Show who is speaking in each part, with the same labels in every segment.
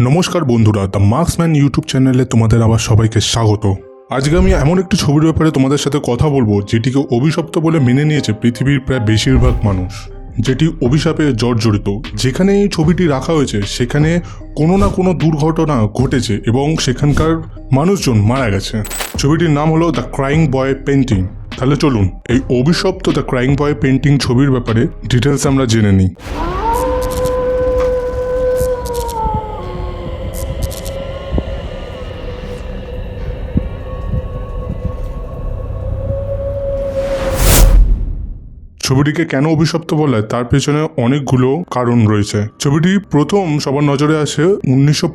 Speaker 1: নমস্কার বন্ধুরা the marksman YouTube চ্যানেলে তোমাদের আবার সবাইকে স্বাগত। আজকে আমি এমন একটি ছবির ব্যাপারে তোমাদের সাথে কথা বলব, যেটিকে অভিশপ্ত বলে মেনে নিয়েছে পৃথিবীর প্রায় বেশিরভাগ মানুষ। যেটি অভিশাপে জর্জরিত। যেখানে এই ছবিটি রাখা হয়েছে, সেখানে কোনো না কোনো দুর্ঘটনা ঘটেছে এবং সেখানকার মানুষজন মারা গেছে। ছবিটির নাম হলো দ্য ক্রাইং বয় পেন্টিং তাহলে চলুন, এই অভিশপ্ত দ্য ক্রাইং বয় পেন্টিং ছবির ব্যাপারে ডিটেলস আমরা জেনে নিই। ছবিটিকে কেন অভিশপ্ত বলা তার পেছনে অনেকগুলো কারণ রয়েছে। ছবিটি প্রথম সবার নজরে আসে উনিশশো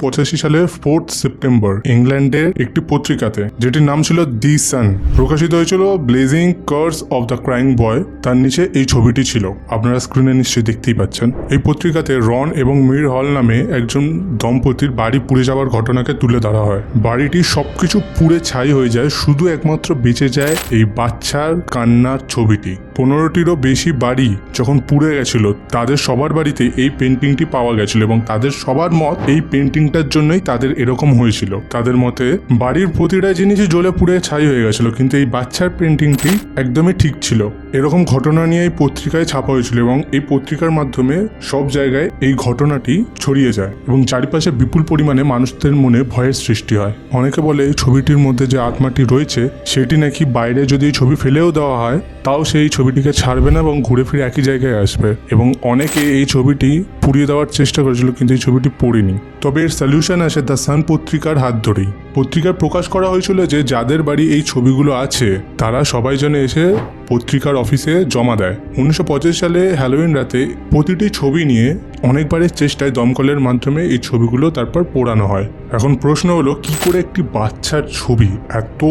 Speaker 1: সালের ফোর্থ সেপ্টেম্বর ইংল্যান্ডের একটি পত্রিকাতে, যেটির নাম ছিল দি সান। প্রকাশিত হয়েছিল blazing curse of the crying boy. তার নিচে এই ছবিটি ছিল। আপনারা স্ক্রিনে নিশ্চয়ই দেখতেই পাচ্ছেন। এই পত্রিকাতে রন এবং মির হল নামে একজন দম্পতির বাড়ি পুড়ে যাওয়ার ঘটনাকে তুলে ধরা হয়। বাড়িটি সবকিছু পুড়ে ছাই হয়ে যায়, শুধু একমাত্র বেঁচে যায় এই বাচ্চার কান্নার ছবিটি। পনেরোটিরও বেশি বাড়ি যখন পুড়ে গেছিল, তাদের সবার বাড়িতে এই পেন্টিংটি পাওয়া গেছিল এবং তাদের সবার মত এই পেন্টিংটার জন্যই তাদের এরকম হয়েছিল। তাদের মতে বাড়ির প্রতিটা জিনিসই জ্বলে পুড়ে ছাই হয়ে গেছিল, কিন্তু এই বাচ্চার পেন্টিংটি একদমই ঠিক ছিল। এরকম ঘটনা নিয়ে এই পত্রিকায় ছাপা হয়েছিল এবং এই পত্রিকার মাধ্যমে সব জায়গায় এই ঘটনাটি ছড়িয়ে যায় এবং চারিপাশে বিপুল পরিমাণে মানুষদের মনে ভয়ের সৃষ্টি হয়। অনেকে বলে এই ছবিটির মধ্যে যে আত্মাটি রয়েছে, সেটি নাকি বাইরে যদি ছবি ফেলেও দেওয়া হয়, তাও সেই ছবিটিকে ছাড়বে না এবং ঘুরে ফিরে একই জায়গায় আসবে। এবং অনেকে এই ছবিটি পুড়িয়ে দেওয়ার চেষ্টা করেছিল, কিন্তু এই ছবিটি পড়েনি। তবে এর সলিউশন আসে দ্য সান পত্রিকার হাত ধরেই। পত্রিকার প্রকাশ করা হয়েছিল যে, যাদের বাড়ি এই ছবিগুলো আছে, তারা সবাই যেন এসে পত্রিকার অফিসে জমা দেয়। উনিশশো সালে হ্যালোইন রাতে প্রতিটি ছবি নিয়ে অনেকবারের চেষ্টায় দমকলের মাধ্যমে এই ছবিগুলো তারপর পোড়ানো হয়। এখন প্রশ্ন হলো, কি করে একটি বাচ্চার ছবি এত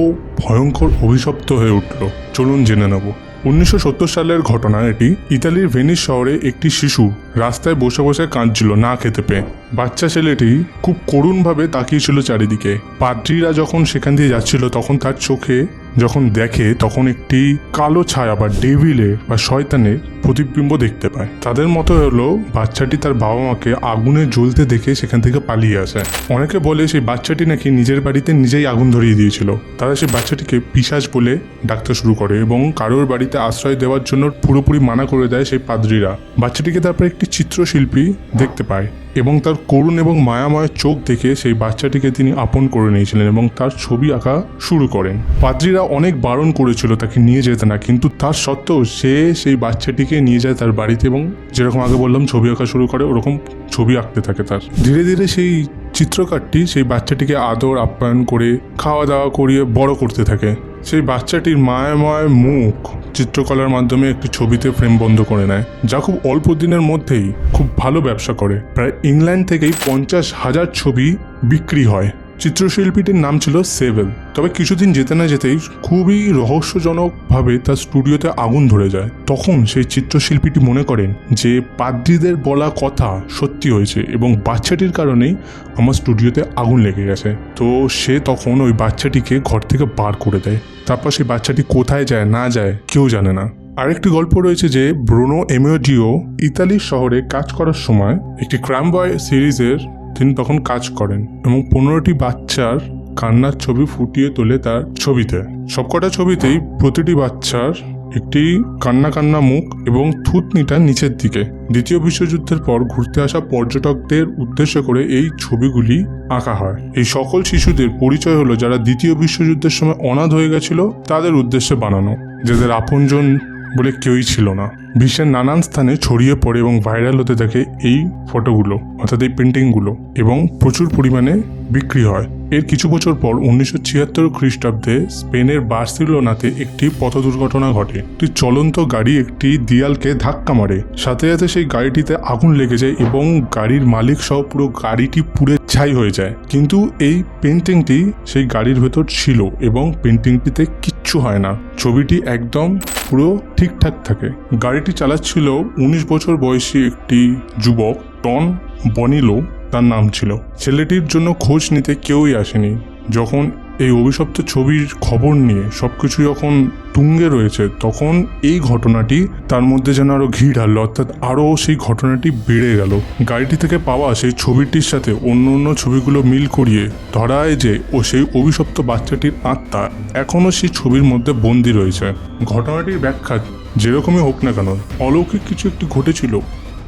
Speaker 1: ভয়ঙ্কর অভিশপ্ত হয়ে উঠল? চলুন জেনে নেব। উনিশশো সত্তর সালের ঘটনা এটি ইতালির ভেনিস শহরে একটি শিশু রাস্তায় বসে বসে কাঁদছিল, না খেতে পেয়ে। বাচ্চা ছেলেটি খুব করুণভাবে তাকিয়েছিল চারিদিকে। পাদ্রীরা যখন সেখান দিয়ে যাচ্ছিল, তখন তার চোখে যখন দেখে তখন একটি কালো ছায়া বা ডেভিলের বা শয়তানের প্রতিবিম্ব দেখতে পায়। তাদের মতো হলো বাচ্চাটি তার বাবা মাকে আগুনে জ্বলতে দেখে সেখান থেকে পালিয়ে আসে। অনেকে বলে সেই বাচ্চাটি নাকি নিজের বাড়িতে নিজেই আগুন ধরিয়ে দিয়েছিল। তারা সেই বাচ্চাটিকে পিসাজ বলে ডাকতে শুরু করে এবং কারোর বাড়িতে আশ্রয় দেওয়ার জন্য পুরোপুরি মানা করে দেয় সেই পাদ্রীরা। বাচ্চাটিকে তারপর একটি চিত্রশিল্পী দেখতে পায়। এবং তার করুণ এবং মায়াময় চোখ দেখে সেই বাচ্চাটিকে তিনি আপন করে নিয়েছিলেন এবং তার ছবি আঁকা শুরু করেন। পাদ্রীরা অনেক বারণ করেছিল তাকে নিয়ে যেতে না, কিন্তু তার সত্ত্বেও সে সেই বাচ্চাটিকে নিয়ে যায় তার বাড়িতে এবং যেরকম আগে বললাম, ছবি আঁকা শুরু করে, ওরকম ছবি আঁকতে থাকে তার। ধীরে ধীরে সেই চিত্রকারটি সেই বাচ্চাটিকে আদর, আপ্যায়ন করে খাওয়া দাওয়া করিয়ে বড় করতে থাকে। সেই বাচ্চাটির মায়াময় মুখ চিত্রকলার মাধ্যমে একটি ছবিতে ফ্রেম বন্ধ করে নেয়, যা খুব অল্প দিনের মধ্যেই খুব ভালো ব্যবসা করে। প্রায় ইংল্যান্ড থেকেই পঞ্চাশ হাজার ছবি বিক্রি হয়। চিত্রশিল্পীটির নাম ছিল সেভেল তবে কিছুদিন যেতে না যেতেই খুবই রহস্যজনকভাবে তার স্টুডিওতে আগুন ধরে যায়। তখন সেই চিত্রশিল্পীটি মনে করেন যে পাদ্রীদের বলা কথা সত্যি হয়েছে এবং বাচ্চাটির কারণেই আমার স্টুডিওতে আগুন লেগে গেছে। তো সে তখন ওই বাচ্চাটিকে ঘর থেকে বার করে দেয়। তারপর সেই বাচ্চাটি কোথায় যায়, না যায়, কেউ জানে না। আরেকটি গল্প রয়েছে যে ব্রুনো এমিওজিও ইতালির শহরে কাজ করার সময় একটি ক্রাইম বয় সিরিজের তিনি তখন কাজ করেন এবং পনেরোটি বাচ্চার কান্নার ছবি ফুটিয়ে তোলে তার ছবিতে। সবকটা ছবিতেই প্রতিটি বাচ্চার একটি কান্না কান্না মুখ এবং থুতনিটা নিচের দিকে। দ্বিতীয় বিশ্বযুদ্ধের পর ঘুরতে আসা পর্যটকদের উদ্দেশ্য করে এই ছবিগুলি আঁকা হয়। এই সকল শিশুদের পরিচয় হলো যারা দ্বিতীয় বিশ্বযুদ্ধের সময় অনাথ হয়ে গেছিল, তাদের উদ্দেশ্যে বানানো। যাদের আপনজন বলে কেউই ছিল না। বিশ্বের নানান স্থানে ছড়িয়ে পড়ে এবং ভাইরাল হতে থাকে এই ফটোগুলো অর্থাৎ এই পেন্টিংগুলো এবং প্রচুর পরিমাণে বিক্রি হয়। এর কিছু বছর পর উনিশশো ছিয়াত্তর খ্রিস্টাব্দে স্পেনের বার্সিলোনাতে একটি পথ দুর্ঘটনা ঘটে। একটি চলন্ত গাড়ি একটি দিয়ালকে ধাক্কা মারে। সাথে সাথে সেই গাড়িটিতে আগুন লেগে যায় এবং গাড়ির মালিক সহ পুরো গাড়িটি পুড়ে ছাই হয়ে যায়। কিন্তু এই পেন্টিংটি সেই গাড়ির ভেতর ছিল এবং পেন্টিংটিতে কিচ্ছু হয় না। ছবিটি একদম পুরো ঠিকঠাক থাকে। গাড়িটি চালাচ্ছিল উনিশ বছর বয়সী একটি যুবক, টন বনিলো, তার নাম ছিল। ছেলেটির জন্য খোঁজ নিতে কেউই আসেনি। যখন এই অভিশপ্ত ছবির খবর নিয়ে সবকিছু যখন তুঙ্গে রয়েছে, তখন এই ঘটনাটি তার মধ্যে যেন আরও ঘি ঢাললো অর্থাৎ আরও সেই ঘটনাটি বেড়ে গেল। গাড়িটি থেকে পাওয়া সেই ছবিটির সাথে অন্য অন্য ছবিগুলো মিল করিয়ে ধরায় যে ও সেই অভিশপ্ত বাচ্চাটির আত্মা এখনও সেই ছবির মধ্যে বন্দি রয়েছে। ঘটনাটির ব্যাখ্যা যেরকমই হোক না কেন, অলৌকিক কিছু একটি ঘটেছিল।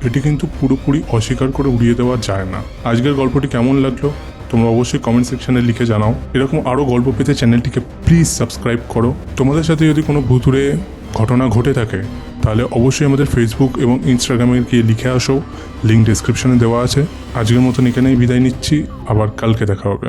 Speaker 1: এটি কিন্তু পুরোপুরি অস্বীকার করে উড়িয়ে দেওয়া যায় না। আজকের গল্পটি কেমন লাগল? তোমরা অবশ্যই কমেন্ট সেকশনে লিখে জানাও। এরকম আরও গল্প পেতে চ্যানেলটিকে প্লিজ সাবস্ক্রাইব করো। তোমাদের সাথে যদি কোনো ভুতুরে ঘটনা ঘটে থাকে, তাহলে অবশ্যই আমাদের ফেসবুক এবং ইনস্টাগ্রামে গিয়ে লিখে আসো। লিঙ্ক ডিসক্রিপশনে দেওয়া আছে। আজকের মতন এখানেই বিদায় নিচ্ছি। আবার কালকে দেখা হবে।